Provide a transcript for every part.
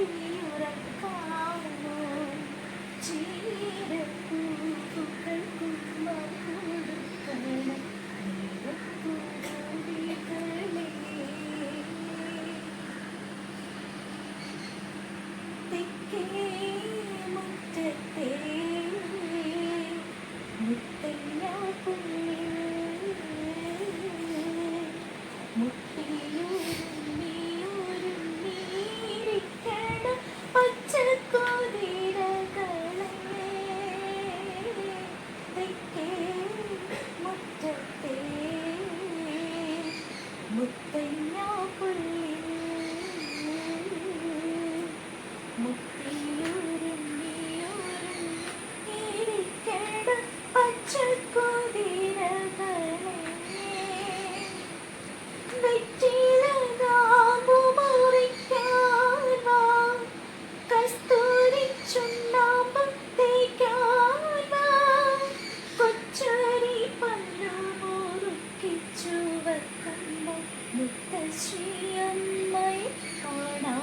തീയുറക്കാവുന്നു ചീരപ്പൂക്കൾക്കും മുറ്റത്തെ മുത്തയ്യാ പുള്ളി മുട്ടിയൂർ முத்தையா புள்ளி முத்த മുത്തശ്ശിയമ്മയെ കാണാം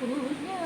Tunggu.